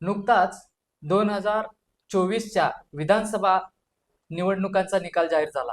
नुकताच दोन हजार चोवीसच्या विधानसभा निवडणुकांचा निकाल जाहीर झाला.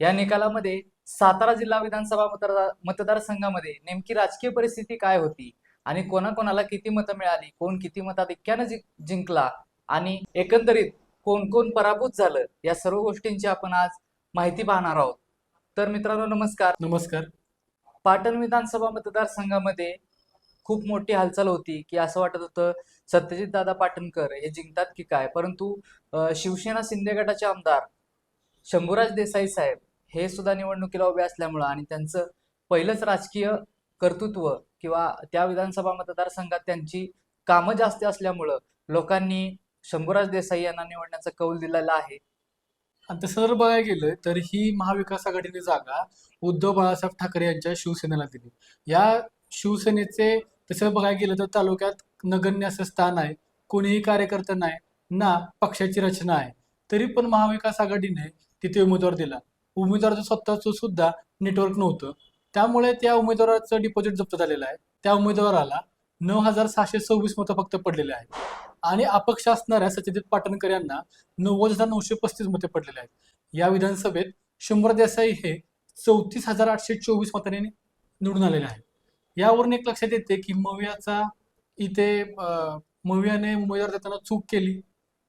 या निकालामध्ये सातारा जिल्हा विधानसभा मतदार मतदारसंघामध्ये नेमकी राजकीय परिस्थिती काय होती आणि कोणाकोणाला किती मतं मिळाली कोण किती मताधिक्यानं जिंकला आणि एकंदरीत कोण कोण पराभूत झालं या सर्व गोष्टींची आपण आज माहिती पाहणार आहोत. तर मित्रांनो नमस्कार. नमस्कार. पाटण विधानसभा मतदारसंघामध्ये खूप मोठी हालचाल होती की असं वाटत होतं सत्यजित दादा पाटणकर हे जिंकतात की काय? परंतु शिवसेना शिंदे गटाचे आमदार शंभूराज देसाई साहेब हे सुद्धा निवडणुकीला उभे असल्यामुळं आणि त्यांचं पहिलंच राजकीय कर्तृत्व किंवा त्या विधानसभा मतदारसंघात त्यांची कामं जास्त असल्यामुळं लोकांनी शंभूराज देसाई यांना निवडण्याचा कौल दिलेला आहे. आणि तसं जर बघायला गेलं तर ही महाविकास आघाडीने जागा उद्धव बाळासाहेब ठाकरे यांच्या शिवसेनेला दिली. या शिवसेनेचे तसं बघायला गेलं तर तालुक्यात नगण्य असं स्थान आहे. कोणीही कार्यकर्ता नाही ना पक्षाची रचना आहे. तरी पण महाविकास आघाडीने तिथे उमेदवार दिला. उमेदवाराचं स्वतःचं सुद्धा नेटवर्क नव्हतं. त्यामुळे त्या उमेदवाराचं डिपॉझिट जप्त झालेलं आहे. त्या उमेदवाराला नऊ हजार सहाशे सव्वीस मतं फक्त पडलेले आहेत. आणि अपक्ष असणाऱ्या सत्यजित पाटणकर यांना नव्वद हजार नऊशे पस्तीस मते पडलेले आहेत. या विधानसभेत शंभर देसाई हे चौतीस हजार आठशे चोवीस मतांनी निवडून आलेले आहेत. यावरून एक लक्षात येते की मवियाचा इथे मवियाने उमेदवार देताना चूक केली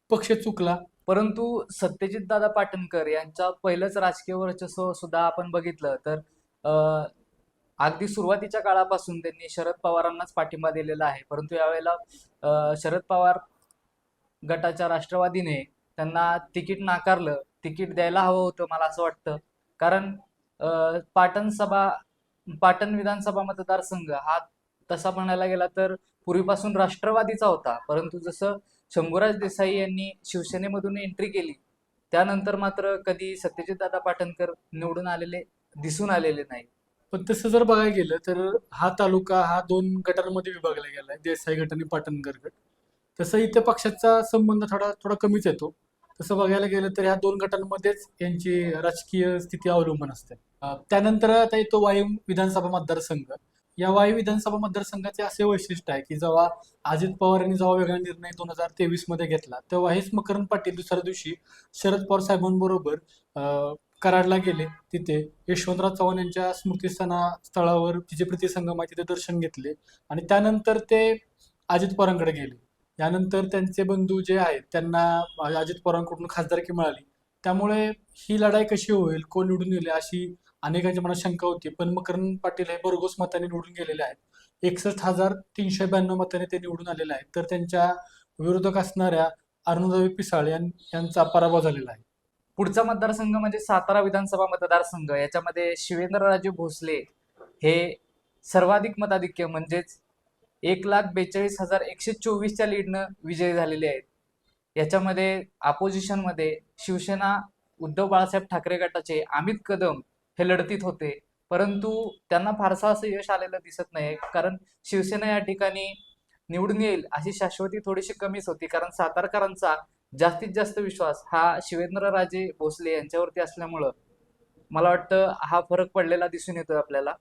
पक्ष चुकला. परंतु सत्यजित दादा पाटणकर यांच्या पहिलंच राजकीय वर्चस्व सुद्धा आपण बघितलं तर अं, अगदी सुरुवातीच्या काळापासून त्यांनी शरद पवारांनाच पाठिंबा दिलेला आहे. परंतु यावेळेला शरद पवार गटाच्या राष्ट्रवादीने त्यांना तिकीट नाकारलं. तिकीट द्यायला हवं होतं मला असं वाटतं. कारण पाटण सभा पाटण विधानसभा मतदारसंघ हा तसा म्हणायला गेला तर पूर्वीपासून राष्ट्रवादीचा होता. परंतु जसं शंभूराज देसाई यांनी शिवसेनेमधून एंट्री केली त्यानंतर मात्र कधी सत्यजितदादा पाटणकर निवडून आलेले दिसून आलेले नाही. पण तसं जर बघायला गेलं तर हा तालुका हा दोन गटांमध्ये विभागला गेला आहे देसाई गट आणि पाटणकर गट. तसं इथे पक्षाचा संबंध थोडा थोडा कमीच येतो. तसं बघायला गेलं तर ह्या दोन गटांमध्येच यांची राजकीय स्थिती अवलंबून असते. त्यानंतर आता येतो वायू विधानसभा मतदारसंघ. या वायू विधानसभा मतदारसंघाचे असे वैशिष्ट्य आहे की जेव्हा अजित पवार यांनी जेव्हा वेगळा निर्णय दोन हजार तेवीसमध्ये घेतला तेव्हा हेच मकरंद पाटील दुसऱ्या दिवशी शरद पवार साहेबांबरोबर अं, कराडला गेले. तिथे यशवंतराव चव्हाण यांच्या स्मृतीस्थाना स्थळावर तिचे प्रतिसंगम आहे तिथे दर्शन घेतले. आणि त्यानंतर ते अजित पवारांकडे गेले. यानंतर त्यांचे बंधू जे आहेत त्यांना अजित पवारांकडून खासदारकी मिळाली. त्यामुळे ही लढाई कशी होईल कोण निवडून गेले अशी अनेकांच्या मनात शंका होती. पण मकरंद पाटील हे भरघोस मताने निवडून गेलेले आहेत. एकसष्ट हजार तीनशे ब्याण्णव मताने ते निवडून आलेले आहेत. तर त्यांच्या विरोधक असणाऱ्या अरुणदावी पिसाळ यां- यांचा पराभव झालेला आहे. पुढचा मतदारसंघ म्हणजे सातारा विधानसभा मतदारसंघ. याच्यामध्ये शिवेंद्रराजे भोसले हे सर्वाधिक मताधिक्य म्हणजेच एक लाख बेचाळीस हजार एकशे चोवीसच्या लीडनं विजयी झालेले आहेत. याच्यामध्ये अपोजिशनमध्ये शिवसेना उद्धव बाळासाहेब ठाकरे गटाचे अमित कदम हे लढतीत होते. परंतु त्यांना फारसं असं यश आलेलं दिसत नाही कारण शिवसेना या ठिकाणी निवडून येईल अशी शाश्वती थोडीशी कमीच होती. कारण सातारकरांचा जास्तीत जास्त विश्वास हा शिवेंद्रराजे भोसले यांच्यावरती असल्यामुळं मला वाटतं हा फरक पडलेला दिसून येतोय आपल्याला.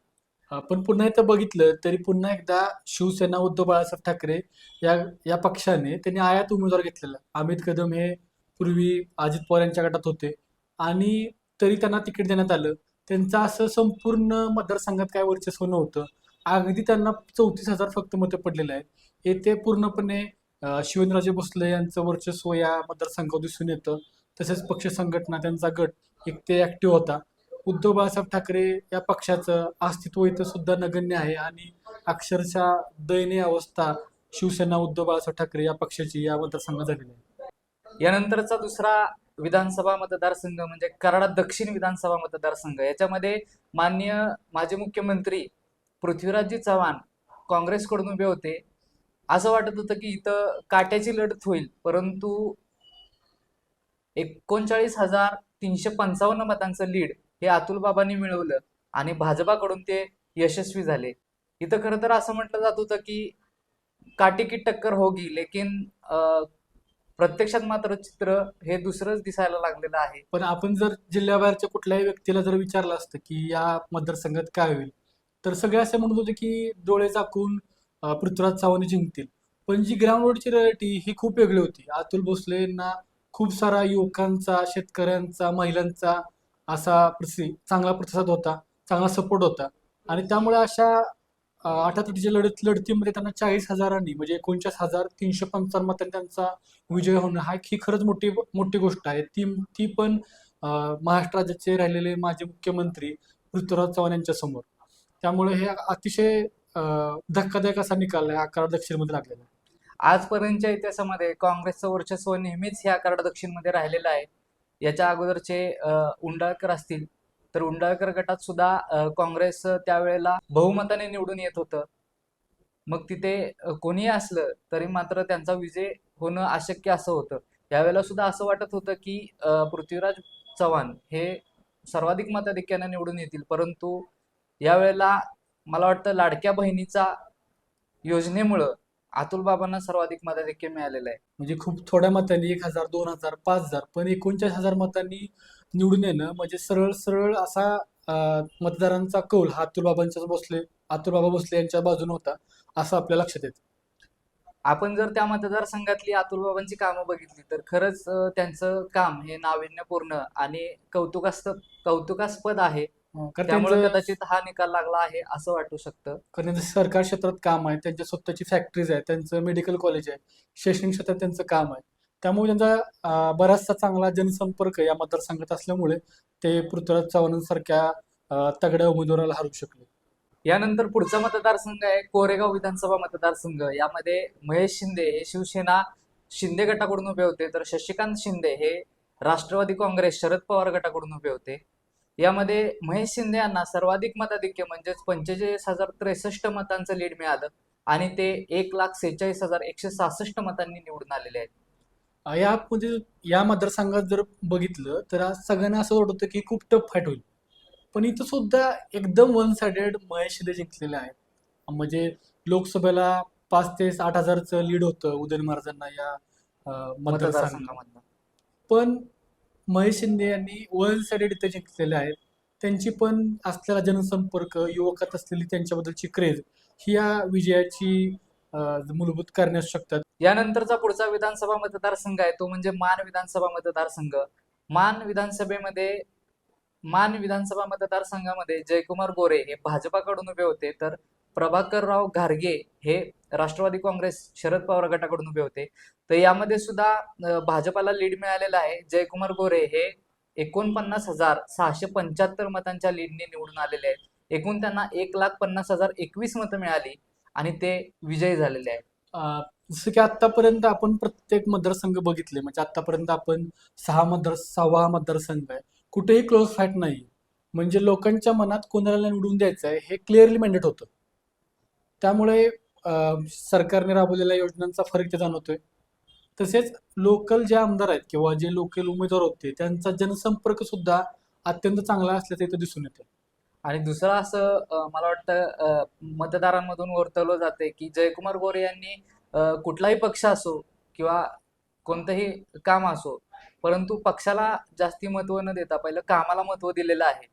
आपण पुन्हा एकदा बघितलं तरी पुन्हा एकदा शिवसेना उद्धव बाळासाहेब ठाकरे या या पक्षाने त्यांनी आयात उमेदवार घेतलेला. अमित कदम हे पूर्वी अजित पवार यांच्या गटात होते. आणि तरी त्यांना तिकीट देण्यात आलं. त्यांचं असं संपूर्ण मतदारसंघात काय वर्चस्व नव्हतं. अगदी त्यांना चौतीस हजार फक्त मतं पडलेले आहेत. हे ते पूर्णपणे शिवेंद्रराजे भोसले यांचं वर्चस्व या मतदारसंघात दिसून येतं. तसेच पक्ष संघटना त्यांचा गट एक ते ऍक्टिव्ह होता. उद्धव बाळासाहेब ठाकरे या पक्षाचं अस्तित्व इथं सुद्धा नगण्य आहे आणि अक्षरशः दयनीय अवस्था शिवसेना उद्धव बाळासाहेब ठाकरे या पक्षाची या मतदारसंघात झालेली आहे. यानंतरचा दुसरा विधानसभा मतदारसंघ म्हणजे कराड दक्षिण विधानसभा मतदारसंघ. याच्यामध्ये माननीय माजी मुख्यमंत्री पृथ्वीराजजी चव्हाण काँग्रेसकडून उभे होते. असं वाटत होतं की इथं काट्याची लढत होईल परंतु एकोणचाळीस हजार तीनशे पंचावन्न मतांचं लीड हे अतुल बाबांनी मिळवलं आणि भाजपाकडून ते यशस्वी झाले. इथं खरं तर असं म्हटलं जात होतं की काटी की टक्कर होगी लेकिन प्रत्यक्षात मात्र चित्र हे दुसरंच दिसायला लागलेलं आहे. पण आपण जर जिल्ह्याबाहेरच्या कुठल्याही व्यक्तीला जर विचारलं असतं की या मतदारसंघात काय होईल तर सगळे असे म्हणत होते की डोळे झाकून पृथ्वीराज चव्हाण जिंकतील. पण जी ग्राउंडवरची रियालिटी ही खूप वेगळी होती. अतुल भोसलेंना खूप सारा युवकांचा शेतकऱ्यांचा महिलांचा असा प्रति चांगला प्रतिसाद होता चांगला सपोर्ट होता. आणि त्यामुळे अशा अठातटीच्या लढत लढतीमध्ये त्यांना चाळीस हजारांनी म्हणजे एकोणचाळीस हजार तीनशे पंचावन्न त्यांचा विजय होणं हा ही खरंच मोठी मोठी गोष्ट आहे. ती ती पण महाराष्ट्र राज्याचे राहिलेले माजी मुख्यमंत्री पृथ्वीराज चव्हाण यांच्या समोर. त्यामुळे हे अतिशय धक्कादायक असा निकाल आहे अकरा दक्षिणमध्ये लागलेला आहे. आजपर्यंतच्या इतिहासामध्ये काँग्रेसचं वर्चस्व नेहमीच ह्या अकरा दक्षिणमध्ये राहिलेलं आहे. याच्या अगोदरचे उंडाळकर असतील तर उंडाळकर गटात सुद्धा काँग्रेस त्यावेळेला बहुमताने निवडून येत होतं. मग तिथे कोणीही असलं तरी मात्र त्यांचा विजय होणं अशक्य असं होतं. त्यावेळेला सुद्धा असं वाटत होतं की पृथ्वीराज चव्हाण हे सर्वाधिक मताधिक्याने निवडून येतील. परंतु यावेळेला मला वाटतं लाडक्या बहिणीचा योजनेमुळं अतुल बाबांना सर्वाधिक मताधिक्य मिळालेलं आहे. म्हणजे खूप थोड्या मतांनी एक हजार दोन हजार पाच हजार पण एकोणचाळीस हजार मतांनी निवडून येणं म्हणजे सरळ सरळ असा अं, मतदारांचा कौल हा अतुल बाबांच्या भोसले अतुल बाबा भोसले यांच्या बाजूने होता असं आपल्या लक्षात येतं. आपण जर त्या मतदारसंघातली अतुल बाबांची कामं बघितली तर खरंच अं, त्यांचं काम हे नाविन्यपूर्ण आणि कौतुकास्पद कौतुकास्पद आहे. कारण त्यामुळे त्यांचं कदाचित हा निकाल लागला आहे असं वाटू शकतं. कारण त्यांचं सरकार क्षेत्रात काम आहे त्यांच्या स्वतःची फॅक्टरीज आहे त्यांचं मेडिकल कॉलेज आहे शैक्षणिक क्षेत्रात त्यांचं काम आहे. त्यामुळे त्यांचा अं, बराचसा चांगला जनसंपर्क या मतदारसंघात असल्यामुळे ते पृथ्वीराज चव्हाणांसारख्या अं, तगड्या उमेदवाराला हरवू शकले. यानंतर पुढचा मतदारसंघ आहे कोरेगाव विधानसभा मतदारसंघ. यामध्ये महेश शिंदे हे शिवसेना शिंदे गटाकडून उभे होते तर शशिकांत शिंदे हे राष्ट्रवादी काँग्रेस शरद पवार गटाकडून उभे होते. यामध्ये महेश शिंदे यांना सर्वाधिक मताधिक्य म्हणजेच पंचेचाळीस हजार त्रेसष्ट मतांचं लीड मिळालं आणि ते एक लाख सेहेचाळीस हजार एकशे सहासष्ट मतांनी निवडून आलेले आहेत. या म्हणजे या मतदारसंघात जर बघितलं तर आज सगळ्यांना असं वाटत होतं की खूप टफ फाईट होईल. पण इथं सुद्धा एकदम वन साइडेड महेश शिंदे जिंकलेले आहेत. म्हणजे लोकसभेला पाच ते आठ हजारचं लीड होतं उदयन महाराजांना या मतदारसंघामध्ये पण महेश शिंदे यांनी वन साइडेड इथे जिंकलेले आहेत. त्यांची पण असलेला जनसंपर्क युवकात असलेली त्यांच्याबद्दलची क्रेज ही या विजयाची मूलभूत करण्यास असू शकतात. यानंतरचा पुढचा विधानसभा मतदारसंघ आहे तो म्हणजे मान विधानसभा मतदारसंघ. मान विधानसभेमध्ये मान विधानसभा मतदारसंघामध्ये जयकुमार गोरे हे भाजपाकडून उभे होते तर प्रभाकरराव घारगे हे राष्ट्रवादी काँग्रेस शरद पवार गटाकडून उभे होते. तर यामध्ये सुद्धा भाजपाला लीड मिळालेला आहे. जयकुमार गोरे हे एकोणपन्नास हजार सहाशे पंच्याहत्तर मतांच्या लीडने निवडून आलेले आहेत. एकूण त्यांना एक लाख पन्नास हजार एकवीस मतं मिळाली आणि ते विजयी झालेले आहेत. जसं की आतापर्यंत आपण प्रत्येक मतदारसंघ बघितले म्हणजे आतापर्यंत आपण सहा मतदार सहा मतदारसंघ आहे. कुठेही क्लोज फॅट नाही. म्हणजे लोकांच्या मनात कोणाला निवडून द्यायचं आहे हे क्लिअरली मॅन्डेट होतं. त्यामुळे सरकारने राबवलेल्या योजनांचा फरक ते जाणवतोय. तसेच लोकल जे आमदार आहेत किंवा जे लोकल उमेदवार होते त्यांचा जनसंपर्क सुद्धा अत्यंत चांगला असल्याचं इथं दिसून येतं आणि दुसरं असं मला वाटतं मतदारांमधून वर्तवलं जाते की जयकुमार गोरे यांनी कुठलाही पक्ष असो किंवा कोणतंही काम असो परंतु पक्षाला जास्ती महत्त्व न देता पहिलं कामाला महत्त्व दिलेलं आहे.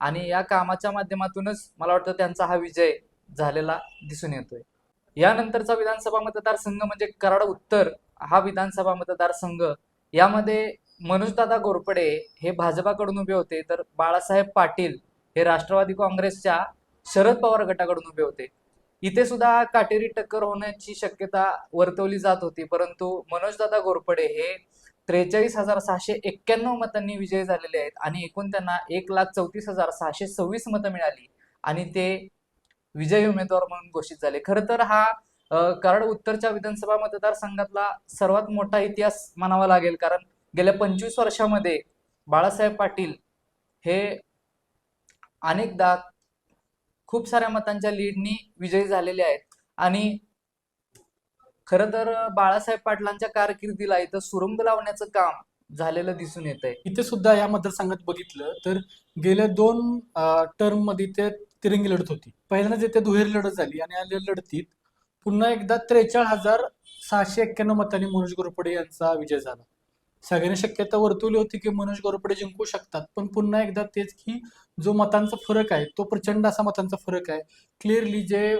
आणि या कामाच्या माध्यमातूनच मला वाटतं त्यांचा हा विजय झालेला दिसून येतोय. यानंतरचा विधानसभा मतदारसंघ म्हणजे कराड उत्तर हा विधानसभा मतदारसंघ. यामध्ये मनोजदादा घोरपडे हे भाजपाकडून उभे होते तर बाळासाहेब पाटील हे राष्ट्रवादी काँग्रेसच्या शरद पवार गटाकडून उभे होते. इथे सुद्धा काटेरी टक्कर होण्याची शक्यता वर्तवली जात होती परंतु मनोजदादा घोरपडे हे त्रेचाळीस हजार सहाशे एक्क्याण्णव मतांनी विजयी झालेले आहेत आणि एकूण त्यांना एक लाख चौतीस हजार सहाशे सव्वीस मतं मिळाली आणि ते विजयी उमेदवार म्हणून घोषित झाले. खरं तर हा कराड उत्तरच्या विधानसभा मतदारसंघातला सर्वात मोठा इतिहास म्हणावा लागेल. कारण गेल्या पंचवीस वर्षामध्ये बाळासाहेब पाटील हे अनेकदा खूप साऱ्या मतांच्या लीडनी विजयी झालेले आहेत. आणि खरं तर बाळासाहेब पाटलांच्या कारकिर्दीला इथं सुरुंग लावण्याचं काम झालेलं दिसून येत आहे इथे सुद्धा या मतदारसंघात बघितलं तर गेल्या दोन टर्ममध्ये ते तिरंगी लढत होती. पहिल्यांदाच तिथे दुहेरी लढत झाली आणि या लढतीत पुन्हा एकदा त्रेचाळीस हजार सहाशे एक्क्याण्णव मतांनी मनोज गोरपडे यांचा विजय झाला. सगळ्यांनी शक्यता वर्तवली होती की मनोज गोरपडे जिंकू शकतात पण पुन्हा एकदा तेच की जो मतांचा फरक आहे तो प्रचंड असा मतांचा फरक आहे. क्लिअरली जे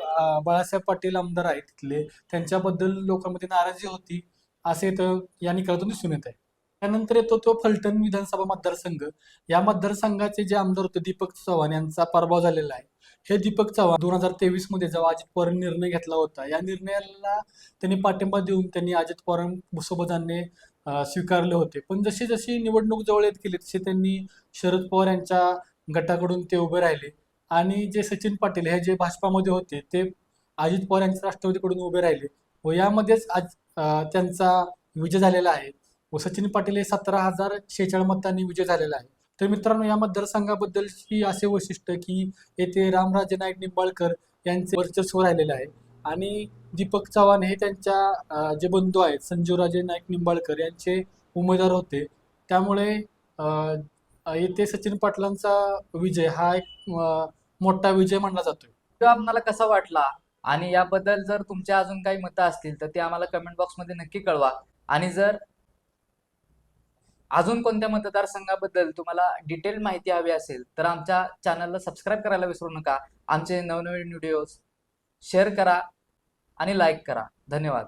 बाळासाहेब पाटील आमदार आहेत तिथले त्यांच्याबद्दल लोकांमध्ये नाराजी होती असे इथं या निकालातून दिसून येत आहे त्यानंतर येतो तो फलटण विधानसभा मतदारसंघ. या मतदारसंघाचे जे आमदार होते दीपक चव्हाण यांचा पराभव झालेला आहे. हे दीपक चव्हाण दोन हजार तेवीसमध्ये जेव्हा अजित पवारांनी निर्णय घेतला होता या निर्णयाला त्यांनी पाठिंबा देऊन त्यांनी अजित पवारांसोबत आणणे स्वीकारले होते. पण जशी जशी निवडणूक जवळ येत गेली तसे त्यांनी शरद पवार यांच्या गटाकडून ते उभे राहिले. आणि जे सचिन पाटील हे जे भाजपामध्ये होते ते अजित पवार यांच्या राष्ट्रवादीकडून उभे राहिले. व यामध्येच आज त्यांचा विजय झालेला आहे. व सचिन पाटील हे सतरा हजार शेहेचाळ मतांनी विजय झालेला आहे. तर मित्रांनो या मतदारसंघाबद्दलची असे वैशिष्ट्य की येथे रामराजे नाईक निंबाळकर यांचे वर्चस्व राहिलेले आहे आणि दीपक चव्हाण हे त्यांच्या जे बंधू आहेत संजीवराजे नाईक निंबाळकर यांचे उमेदवार होते. त्यामुळे येथे सचिन पाटलांचा विजय हा एक मोठा विजय मानला जातोय. आम्हाला कसा वाटला? आणि याबद्दल जर तुमच्या अजून काही मतं असतील तर ते आम्हाला कमेंट बॉक्समध्ये नक्की कळवा. आणि जर अजून कोणत्या मतदारसंघाबद्दल तुम्हाला डिटेल माहिती हवी असेल तर आमच्या चॅनलला सबस्क्राईब करायला विसरू नका. आमचे नवनवीन व्हिडिओज शेअर करा आणि लाईक करा. धन्यवाद.